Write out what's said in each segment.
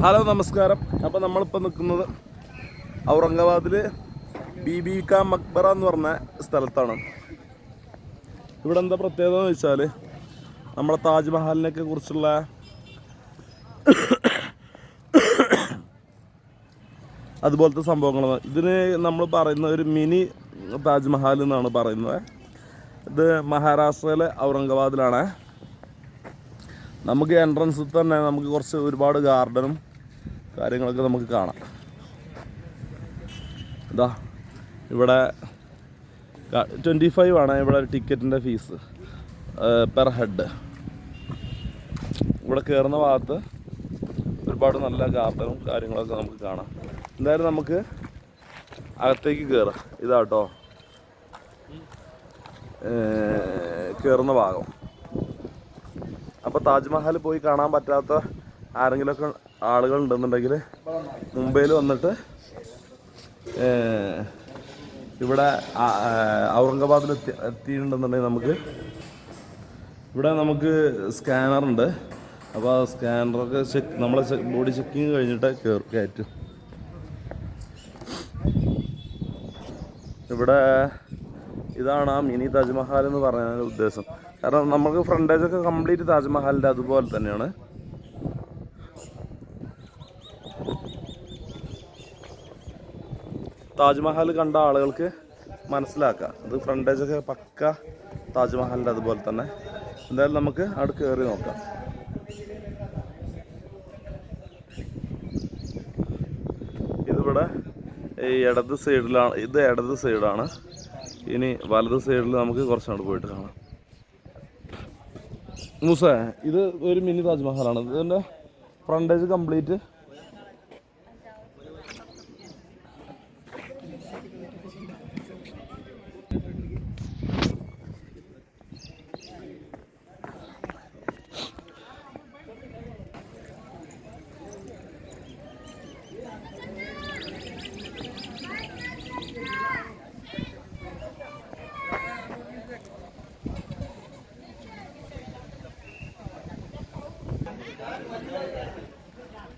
Hello നമസ്കാരം. അപ്പോൾ നമ്മളിപ്പോൾ നിൽക്കുന്നത് ഔറംഗാബാദിൽ ബി ബി ക മക്ബറ എന്ന് പറഞ്ഞ സ്ഥലത്താണ്. ഇവിടെ എന്താ പ്രത്യേകത എന്ന് വെച്ചാൽ നമ്മുടെ താജ്മഹലിനെയൊക്കെ കുറിച്ചുള്ള അതുപോലത്തെ സംഭവങ്ങളാണ്. ഇതിന് നമ്മൾ പറയുന്ന ഒരു മിനി താജ്മഹൽ എന്നാണ് പറയുന്നത്. ഇത് മഹാരാഷ്ട്രയിലെ ഔറംഗാബാദിലാണ്. നമുക്ക് എൻട്രൻസിൽ തന്നെ നമുക്ക് കുറച്ച് ഒരുപാട് ഗാർഡനും കാര്യങ്ങളൊക്കെ നമുക്ക് കാണാം. ഇതാ ഇവിടെ ട്വന്റി ഫൈവ് ആണ് ഇവിടെ ടിക്കറ്റിന്റെ ഫീസ് പെർ ഹെഡ് ഇവിടെ കയറുന്ന ഭാഗത്ത് ഒരുപാട് നല്ല ഗാർഡനും കാര്യങ്ങളൊക്കെ നമുക്ക് കാണാം. എന്തായാലും നമുക്ക് അകത്തേക്ക് കയറാം ഇതാട്ടോ. കയറുന്ന ഭാഗം. അപ്പോൾ താജ്മഹൽ പോയി കാണാൻ പറ്റാത്ത ആരെങ്കിലുമൊക്കെ ആളുകൾ ഉണ്ടെന്നുണ്ടെങ്കിൽ മുംബൈയിൽ വന്നിട്ട് ഇവിടെ ഔറംഗാബാദിൽ എത്തി എത്തിയിട്ടുണ്ടെന്നുണ്ടെങ്കിൽ നമുക്ക് ഇവിടെ നമുക്ക് സ്കാനർ ഉണ്ട്. അപ്പോൾ ആ സ്കാനറൊക്കെ ചെക്ക് നമ്മളെ ബോഡി ചെക്കിങ് കഴിഞ്ഞിട്ട് കയറി കയറ്റും. ഇവിടെ ഇതാണ് ആ മിനി താജ്മഹൽ എന്ന് പറയാനുള്ള ഉദ്ദേശം. കാരണം നമുക്ക് ഫ്രണ്ടേജ് ഒക്കെ കംപ്ലീറ്റ് താജ്മഹലിന്റെ അതുപോലെ തന്നെയാണ്. താജ്മഹൽ കണ്ട ആളുകൾക്ക് മനസ്സിലാക്കാം. ഇത് ഫ്രണ്ടേജ് ഒക്കെ പക്ക താജ്മഹലിന്റെ അതുപോലെ തന്നെ. എന്തായാലും നമുക്ക് അവിടെ കയറി നോക്കാം. ഇതിവിടെ ഈ ഇടത് സൈഡിലാണ് ഇത് ഇടത് സൈഡാണ് ഇനി വലത് സൈഡിൽ നമുക്ക് കുറച്ചങ്ങോട്ട് പോയിട്ട് കാണാം. മൂസ ഇത് ഒരു മിനി താജ്മഹലാണ്. ഇതിന്റെ ഫ്രണ്ടേജ് കംപ്ലീറ്റ്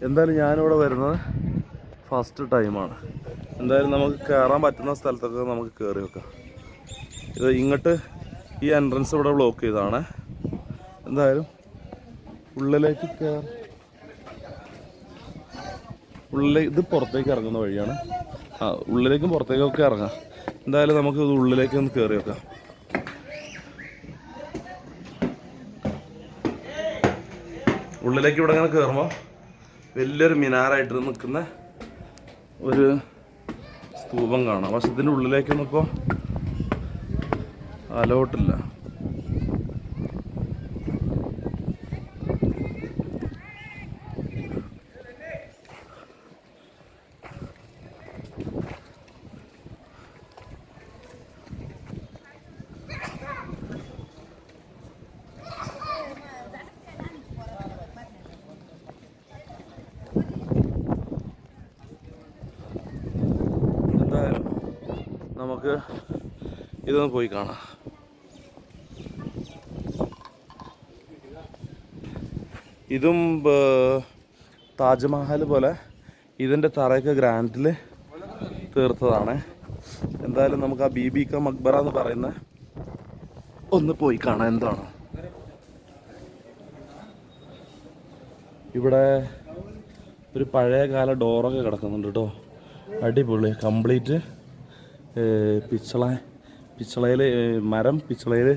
എന്തായാലും ഞാനിവിടെ വരുന്നത് ഫസ്റ്റ് ടൈമാണ് എന്തായാലും നമുക്ക് കയറാൻ പറ്റുന്ന സ്ഥലത്തൊക്കെ നമുക്ക് കയറി വെക്കാം ഇത് ഇങ്ങോട്ട് ഈ എൻട്രൻസ് ഇവിടെ ബ്ലോക്ക് ചെയ്തതാണ്. എന്തായാലും ഉള്ളിലേക്ക് കയറി ഉള്ളിലേക്ക് ഇത് പുറത്തേക്ക് ഇറങ്ങുന്ന വഴിയാണ്. ആ ഉള്ളിലേക്കും പുറത്തേക്കും ഒക്കെ ഇറങ്ങാം. എന്തായാലും നമുക്ക് ഇത് ഉള്ളിലേക്ക് ഒന്ന് കയറി വെക്കാം ഉള്ളിലേക്ക് ഇവിടെ ഇങ്ങനെ കയറുമ്പോൾ വലിയൊരു മിനാറായിട്ട് നിൽക്കുന്ന ഒരു സ്തൂപം കാണാം. പക്ഷെ ഇതിന്റെ ഉള്ളിലേക്ക് നിൽക്കുമ്പോൾ അലോട്ടില്ല എന്തായാലും നമുക്ക് ഇതൊന്ന് പോയി കാണാം. ഇതും താജ്മഹൽ പോലെ ഇതിന്റെ തറയൊക്കെ ഗ്രാൻഡിൽ തീർത്തതാണ്. എന്തായാലും നമുക്ക് ആ ബീബി ക മക്ബറ എന്ന് പറയുന്ന ഒന്ന് പോയി കാണാം എന്താണ്. ഇവിടെ ഒരു പഴയ കാല ഡോറൊക്കെ കിടക്കുന്നുണ്ട് കേട്ടോ. അടിപൊളി കംപ്ലീറ്റ്. പിച്ചള പിച്ചളയിൽ മരം പിച്ചളയിൽ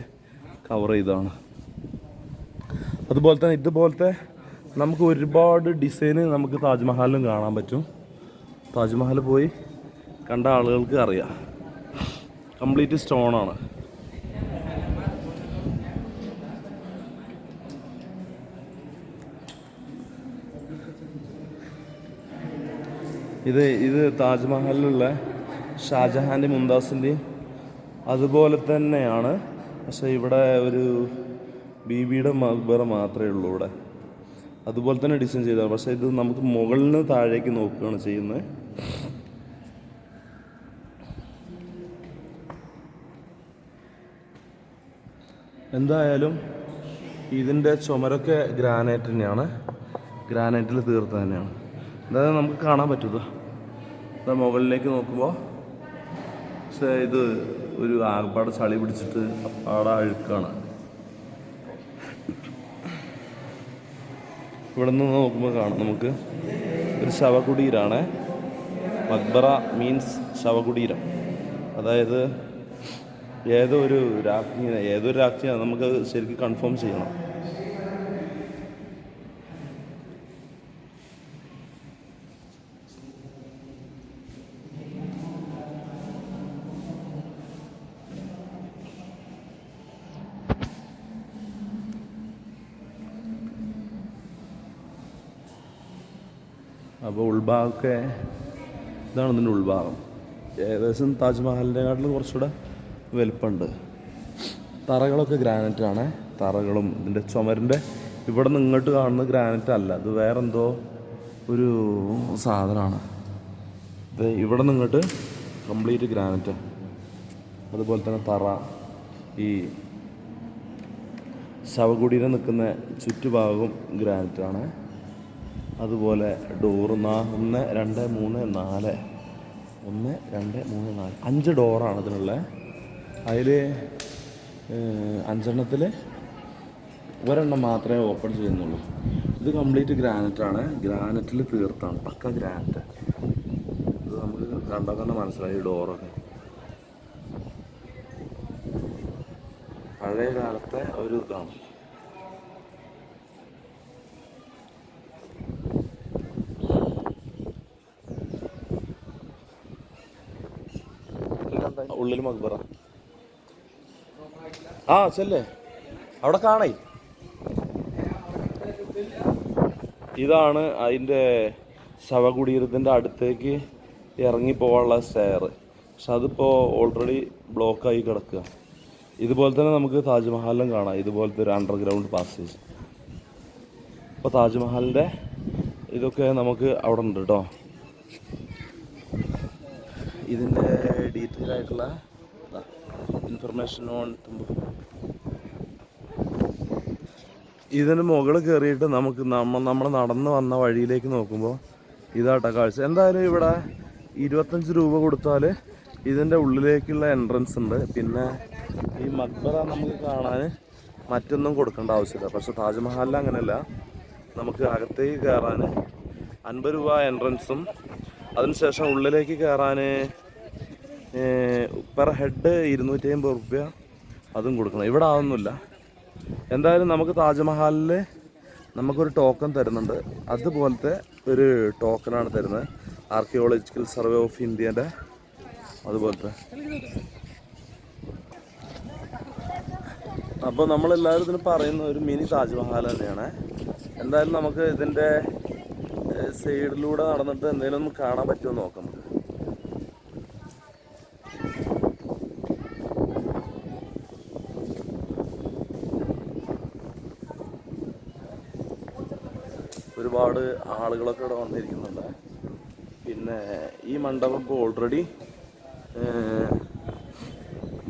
കവർ ചെയ്തതാണ്. അതുപോലെ തന്നെ ഇതുപോലത്തെ നമുക്ക് ഒരുപാട് ഡിസൈന് നമുക്ക് താജ്മഹലിലും കാണാൻ പറ്റും. താജ്മഹൽ പോയി കണ്ട ആളുകൾക്ക് അറിയാം. കംപ്ലീറ്റ് സ്റ്റോണാണ് ഇത് ഇത് താജ്മഹലിലുള്ള ഷാജഹാന്റെ മുംതാസിന്റെയും അതുപോലെ തന്നെയാണ്. പക്ഷേ ഇവിടെ ഒരു ബീബിയുടെ മക്ബറ മാത്രമേ ഉള്ളൂ ഇവിടെ. അതുപോലെ തന്നെ ഡിസൈൻ ചെയ്തതാണ് പക്ഷേ ഇത് നമുക്ക് മുകളിൽ നിന്ന് താഴേക്ക് നോക്കുകയാണ് ചെയ്യുന്നത്. എന്തായാലും ഇതിന്റെ ചുമരൊക്കെ ഗ്രാനൈറ്റ് തന്നെയാണ്. ഗ്രാനൈറ്റിൽ തീർത്ത തന്നെയാണ്. അതായത് നമുക്ക് കാണാൻ പറ്റുമോ മുകളിലേക്ക് നോക്കുമ്പോൾ പക്ഷേ ഇത് ഒരു ആകപ്പാടെ ചളി പിടിച്ചിട്ട് അപ്പാടെ അഴുക്കാണ്. ഇവിടെ നിന്ന് നോക്കുമ്പോൾ കാണാം നമുക്ക് ഒരു ശവകുടീരാണ്. മക്ബറ മീൻസ് ശവകുടീരം. അതായത് ഏതോ ഒരു രാജ്ഞി ഏതൊരു രാജ്ഞിയാണ് നമുക്ക് ശരിക്കും കൺഫേം ചെയ്യണം അപ്പോൾ ഉൾഭാഗമൊക്കെ ഇതാണ് ഇതിന്റെ ഉൾഭാഗം. ഏകദേശം താജ്മഹലിനെക്കാട്ടിലും കുറച്ചുകൂടെ വലുപ്പമുണ്ട്. തറകളൊക്കെ ഗ്രാനൈറ്റാണ് തറകളും ഇതിന്റെ ചുമരിന്റെ ഇവിടെ നിന്ന് ഇങ്ങോട്ട് കാണുന്ന ഗ്രാനൈറ്റ് അല്ല. ഇത് വേറെന്തോ ഒരു സാധനമാണ്. ഇത് ഇവിടെ നിന്ന് ഇങ്ങോട്ട് കംപ്ലീറ്റ് ഗ്രാനൈറ്റ് അതുപോലെ തന്നെ തറ. ഈ ശവകുടീരം നിൽക്കുന്ന ചുറ്റുഭാഗവും ഗ്രാനൈറ്റാണ് അതുപോലെ ഡോർ നാ ഒന്ന് രണ്ട് മൂന്ന് നാല്. ഒന്ന് രണ്ട് മൂന്ന് നാല്. അഞ്ച് ഡോറാണ് ഇതിനുള്ളത് അതിൽ അഞ്ചെണ്ണത്തിൽ ഒരെണ്ണം മാത്രമേ ഓപ്പൺ ചെയ്യുന്നുള്ളൂ. ഇത് കംപ്ലീറ്റ് ഗ്രാനൈറ്റാണ് ഗ്രാനൈറ്റിൽ തീർത്താണ്. പക്ക ഗ്രാനൈറ്റ് ഇത് നമുക്ക് കണ്ടാൽ തന്നെ മനസ്സിലായി ഡോറൊക്കെ പഴയ കാലത്തെ ഒരു ഇതാണ്. ഉള്ളിൽ മക്ബറ ആ ചെല്ലേ. അവിടെ കാണേ ഇതാണ് അതിന്റെ ശവകുടീരത്തിന്റെ അടുത്തേക്ക് ഇറങ്ങി പോകാനുള്ള സ്റ്റെയർ പക്ഷെ അതിപ്പോൾ ഓൾറെഡി ബ്ലോക്കായി കിടക്കുക. ഇതുപോലെ തന്നെ നമുക്ക് താജ്മഹലിലും കാണാം. ഇതുപോലത്തെ ഒരു അണ്ടർഗ്രൗണ്ട് പാസേജ് അപ്പോൾ താജ്മഹലിന്റെ ഇതൊക്കെ നമുക്ക് അവിടെ ഉണ്ട് കേട്ടോ. ഇതിന്റെ ഡീറ്റെയിൽ ആയിട്ടുള്ള ഇൻഫർമേഷൻ ഓൺ ഇതിന് മുകളിൽ കയറിയിട്ട് നമുക്ക് നമ്മൾ നമ്മൾ നടന്ന് വന്ന വഴിയിലേക്ക് നോക്കുമ്പോൾ ഇതാട്ട കാഴ്ച. എന്തായാലും ഇവിടെ ഇരുപത്തഞ്ച് രൂപ കൊടുത്താൽ ഇതിന്റെ ഉള്ളിലേക്കുള്ള എൻട്രൻസ് ഉണ്ട്. പിന്നെ ഈ മക്ബറ നമുക്ക് കാണാൻ മറ്റൊന്നും കൊടുക്കേണ്ട ആവശ്യമില്ല. പക്ഷെ താജ്മഹലിൽ അങ്ങനെയല്ല. നമുക്ക് അകത്തേക്ക് കയറാൻ അൻപത് രൂപ എൻട്രൻസും അതിനുശേഷം ഉള്ളിലേക്ക് കയറാൻ പെർ ഹെഡ് ഇരുന്നൂറ്റി അമ്പത് റുപ്യ അതും കൊടുക്കണം. ഇവിടെ ആവുന്നില്ല. എന്തായാലും നമുക്ക് താജ്മഹലിൽ നമുക്കൊരു ടോക്കൺ തരുന്നുണ്ട്. അതുപോലത്തെ ഒരു ടോക്കണാണ് തരുന്നത്. ആർക്കിയോളജിക്കൽ സർവേ ഓഫ് ഇന്ത്യന്റെ അതുപോലത്തെ. അപ്പോൾ നമ്മളെല്ലാവരും ഇതിന് പറയുന്ന ഒരു മിനി താജ്മഹൽ തന്നെയാണ്. എന്തായാലും നമുക്ക് ഇതിന്റെ സൈഡിലൂടെ നടന്നിട്ട് എന്തെങ്കിലും ഒന്ന് കാണാൻ പറ്റുമോ നോക്കാം നമുക്ക് ഒരുപാട് ആളുകളൊക്കെ ഇവിടെ വന്നിരിക്കുന്നുണ്ട്. പിന്നെ ഈ മണ്ഡപം ഇപ്പോൾ ഓൾറെഡി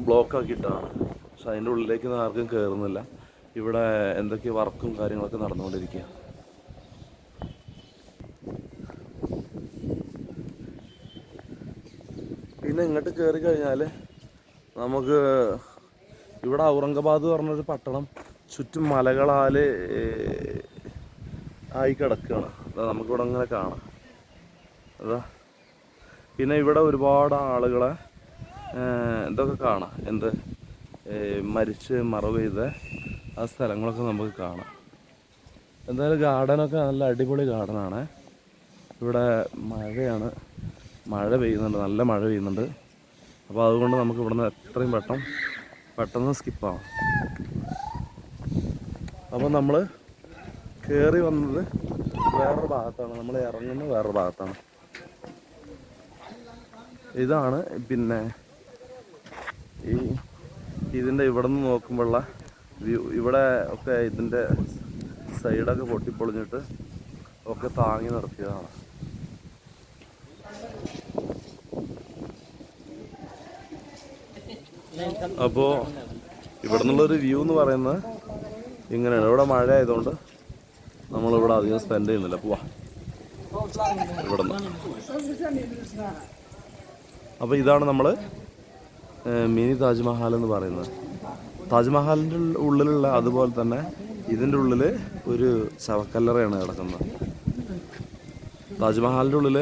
ബ്ലോക്ക് ആക്കിയിട്ടാണ്. പക്ഷെ അതിന്റെ ഉള്ളിലേക്ക് ആർക്കും കയറുന്നില്ല ഇവിടെ എന്തൊക്കെ വർക്കും കാര്യങ്ങളൊക്കെ നടന്നുകൊണ്ടിരിക്കുക. പിന്നെ ഇങ്ങോട്ട് കയറി കഴിഞ്ഞാൽ നമുക്ക് ഇവിടെ ഔറംഗബാദ് പറഞ്ഞൊരു പട്ടണം ചുറ്റും മലകളാൽ ആയി കിടക്കുകയാണ്. അതാ നമുക്കിവിടെ അങ്ങനെ കാണാം. അതാ. പിന്നെ ഇവിടെ ഒരുപാട് ആളുകളെ ഇതൊക്കെ കാണാം. എന്ത്? മരിച്ച് മറവ് ചെയ്ത ആ സ്ഥലങ്ങളൊക്കെ നമുക്ക് കാണാം. എന്തായാലും ഗാർഡനൊക്കെ നല്ല അടിപൊളി ഗാർഡനാണ് ഇവിടെ മഴയാണ്. മഴ പെയ്യുന്നുണ്ട്. നല്ല മഴ പെയ്യുന്നുണ്ട്. അപ്പോൾ അതുകൊണ്ട് നമുക്ക് ഇവിടുന്ന് എത്രയും പെട്ടെന്ന് പെട്ടെന്ന് സ്കിപ്പാവും അപ്പോൾ നമ്മൾ കയറി വന്നത് വേറൊരു ഭാഗത്താണ്. നമ്മൾ ഇറങ്ങുന്നത് വേറൊരു ഭാഗത്താണ്. ഇതാണ് പിന്നെ ഈ ഇതിന്റെ ഇവിടെ നിന്ന് നോക്കുമ്പോഴുള്ള വ്യൂ. ഇവിടെ ഒക്കെ ഇതിന്റെ സൈഡൊക്കെ പൊട്ടിപ്പൊളിഞ്ഞിട്ട് ഒക്കെ താങ്ങി നിർത്തിയതാണ്. അപ്പോൾ ഇവിടെ നിന്നുള്ളൊരു വ്യൂ എന്ന് പറയുന്നത് ഇങ്ങനെയാണ്. ഇവിടെ മഴ ആയതുകൊണ്ട് നമ്മളിവിടെ അധികം സ്പെൻഡ് ചെയ്യുന്നില്ല. പോവാ. ഇവിടെ അപ്പോൾ ഇതാണ് നമ്മൾ മിനി താജ്മഹൽ എന്ന് പറയുന്നത്. താജ്മഹലിന്റെ ഉള്ളിലുള്ള അതുപോലെ തന്നെ ഇതിന്റെ ഉള്ളിൽ ഒരു ശവക്കല്ലറയാണ് കിടക്കുന്നത്. താജ്മഹലിന്റെ ഉള്ളിൽ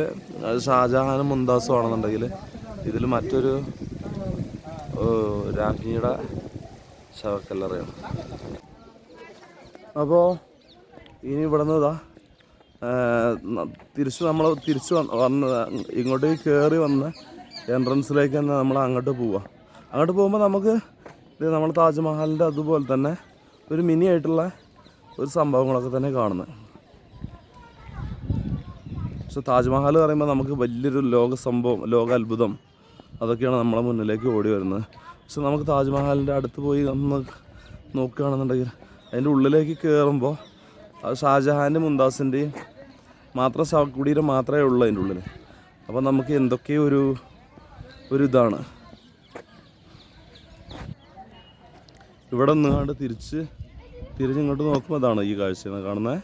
ഷാജഹാനും മുന്താസും ആണെന്നുണ്ടെങ്കിൽ ഇതിൽ മറ്റൊരു രാജ്ഞിയുടെ ശവക്കല്ലറയാണ്. അപ്പോൾ ഇനി ഇവിടെ നിന്ന് ഇതാ തിരിച്ച് നമ്മൾ തിരിച്ച് വന്ന് ഇങ്ങോട്ടേക്ക് കയറി വന്ന് എൻട്രൻസിലേക്ക് തന്നെ നമ്മൾ അങ്ങോട്ട് പോവുക അങ്ങോട്ട് പോകുമ്പോൾ നമുക്ക് നമ്മൾ താജ്മഹലിന്റെ അതുപോലെ തന്നെ ഒരു മിനി ആയിട്ടുള്ള ഒരു സംഭവങ്ങളൊക്കെ തന്നെ കാണുന്നത്. പക്ഷെ താജ്മഹൽ പറയുമ്പോൾ നമുക്ക് വലിയൊരു ലോക സംഭവം ലോക അത്ഭുതം അതൊക്കെയാണ് നമ്മളെ മുന്നിലേക്ക് ഓടി വരുന്നത്. പക്ഷെ നമുക്ക് താജ്മഹലിന്റെ അടുത്ത് പോയി ഒന്ന് നോക്കുകയാണെന്നുണ്ടെങ്കിൽ അതിന്റെ ഉള്ളിലേക്ക് കയറുമ്പോൾ ഷാജഹാന്റെ മുന്താസിന്റെയും മാത്രം ശവക്കുടീരം മാത്രമേ ഉള്ളൂ അതിന്റെ ഉള്ളിൽ അപ്പോൾ നമുക്ക് എന്തൊക്കെയോ ഒരു ഒരു ഇതാണ് ഇവിടെ നിന്നാണ്ട് തിരിച്ച് തിരിഞ്ഞിങ്ങോട്ട് നോക്കുമ്പോൾ അതാണ് ഈ കാഴ്ച കാണുന്നത്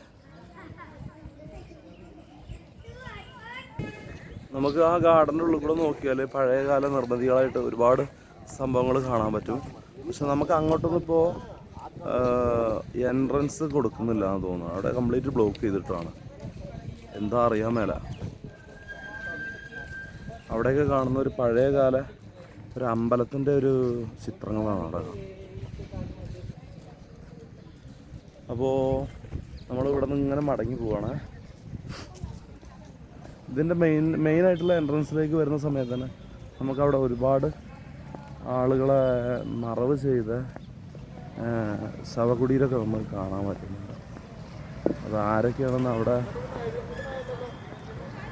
നമുക്ക് ആ ഗാർഡന്റെ ഉള്ളിൽ കൂടെ നോക്കിയാൽ പഴയകാല നിർമ്മിതികളായിട്ട് ഒരുപാട് സംഭവങ്ങൾ കാണാൻ പറ്റും. പക്ഷെ നമുക്ക് അങ്ങോട്ടൊന്നും ഇപ്പോൾ എൻട്രൻസ് കൊടുക്കുന്നില്ല എന്ന് തോന്നുന്നു. അവിടെ കംപ്ലീറ്റ് ബ്ലോക്ക് ചെയ്തിട്ടാണ്. എന്താ അറിയാൻ മേല. അവിടെയൊക്കെ കാണുന്ന ഒരു പഴയ കാല ഒരു അമ്പലത്തിന്റെ ഒരു ചിത്രങ്ങളാണ് അവിടെ. അപ്പോൾ നമ്മൾ ഇവിടെ നിന്ന് ഇങ്ങനെ മടങ്ങി പോവാണ്. ഇതിന്റെ മെയിൻ ആയിട്ടുള്ള എൻട്രൻസിലേക്ക് വരുന്ന സമയത്ത് തന്നെ നമുക്കവിടെ ഒരുപാട് ആളുകളെ മറവ് ചെയ്ത ശവകുടീരൊക്കെ നമുക്ക് കാണാൻ പറ്റുന്നുണ്ട്. അത് ആരൊക്കെയാണെന്ന് അവിടെ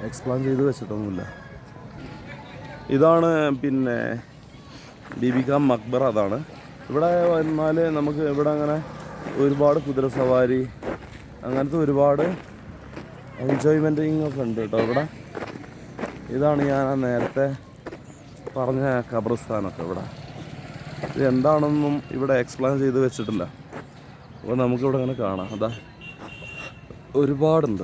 എക്സ്പ്ലെയിൻ ചെയ്ത് വെച്ചിട്ടൊന്നുമില്ല. ഇതാണ് പിന്നെ ബീബിക മക്ബർ അതാണ്. ഇവിടെ വന്നാൽ നമുക്ക് ഇവിടെ അങ്ങനെ ഒരുപാട് കുതിര സവാരി അങ്ങനത്തെ ഒരുപാട് എൻജോയ്മെന്റിങ് ഒക്കെ ഉണ്ട് കേട്ടോ ഇവിടെ. ഇതാണ് ഞാൻ നേരത്തെ പറഞ്ഞ ഖബർസ്ഥാനൊക്കെ ഇവിടെ. ഇത് എന്താണെന്നും ഇവിടെ എക്സ്പ്ലെയിൻ ചെയ്ത് വെച്ചിട്ടില്ല. അപ്പോൾ നമുക്കിവിടെ അങ്ങനെ കാണാം. അതാ ഒരുപാടുണ്ട്.